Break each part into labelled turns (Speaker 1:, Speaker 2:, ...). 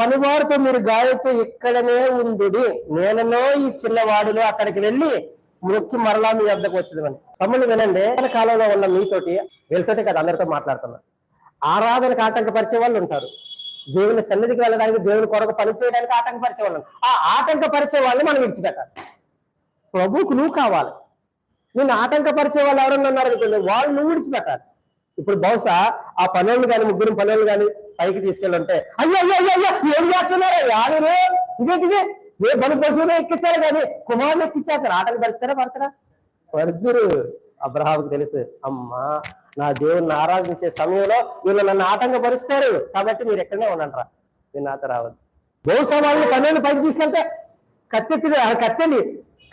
Speaker 1: పనివారితో మీరు గాయతో ఇక్కడనే ఉండుడి. నేలలో ఈ చిన్నవాడులో అక్కడికి వెళ్ళి మొక్కి మరలా మీ వద్దకు అని తమ్ముళ్ళు వినండి మన కాలంలో ఉన్న మీతోటి వీళ్ళతోటి కదా అందరితో మాట్లాడుతున్నా. ఆరాధనకు ఆటంకపరిచే వాళ్ళు ఉంటారు. దేవుని సన్నిధికి వెళ్ళడానికి దేవుని కొరకు పని చేయడానికి ఆటంకపరిచే వాళ్ళు ఆ ఆటంకపరిచే వాళ్ళని మనం విడిచిపెట్టాలి. ప్రభువుకు నువ్వు కావాలి. నిన్ను ఆటంకపరిచే వాళ్ళు ఎవరన్నా ఉన్నారు వాళ్ళు నువ్వు విడిచిపెట్టాలి. ఇప్పుడు బహుశా ఆ పనులు కానీ ముగ్గురు పనులు కానీ పైకి తీసుకెళ్ళంటే అయ్యో అయ్యో అయ్యో అయ్యో ఏం చేస్తున్నారు? యారు ఇదేంటిది ఏ బలు పశువునే ఎక్కించారు కానీ కుమారుని ఎక్కించారు? ఆటలు పరిచారా పరచరా పరుదురు అబ్రహాముకి తెలుసు అమ్మా నా దేవుణ్ణి ఆరాధించే సమయంలో వీళ్ళు నన్ను ఆటంకపరుస్తారు. కాబట్టి మీరు ఎక్కడనే ఉండండిరా మీరు నాతో రావద్దు. బహుశా వాళ్ళని పన్నెండు పైకి తీసుకెళ్తే కత్తెత్తి ఆ కత్తెని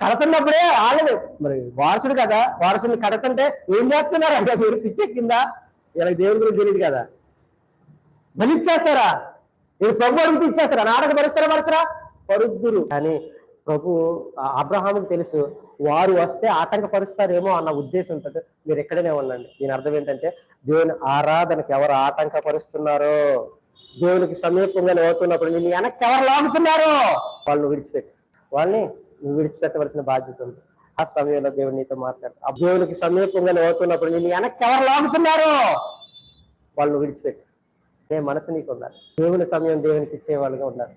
Speaker 1: కడుతున్నప్పుడే ఆగదు. మరి వారసుడు కదా వారసుని కడుతుంటే ఏం చేస్తున్నారు? అంటే మీరు పిచ్చెక్కిందా? ఇలా దేవుని గురించి తెలియదు కదా. బలిచ్చేస్తారా? మీరు ప్రభు అడిగితే ఇచ్చేస్తారా? నాటక పరుస్తారా మరచరా పరుద్దురు. కానీ ప్రభు ఆ అబ్రహాముకి తెలుసు వారు వస్తే ఆటంకపరుస్తారేమో అన్న ఉద్దేశం ఉంటుంది. మీరు ఎక్కడనే ఉండండి. దీని అర్థం ఏంటంటే దేవుని ఆరాధనకి ఎవరు ఆటంకపరుస్తున్నారో దేవునికి సమీపంగా అవుతున్నప్పుడు నేను వెనక్కి ఎవరు లాగుతున్నారో వాళ్ళు విడిచిపెట్టి వాళ్ళని నువ్వు విడిచిపెట్టవలసిన బాధ్యత ఉంది. ఆ సమయంలో దేవుడు నీతో మాట్లాడు. ఆ దేవునికి సమీపంగా అవుతున్నప్పుడు నేను వెనక్కి ఎవరు లాగుతున్నారు? వాళ్ళు విడిచిపెట్టు ఏ మనసు నీకు ఉండాలి. దేవుని సమయం దేవునికి ఇచ్చే వాళ్ళుగా ఉండాలి.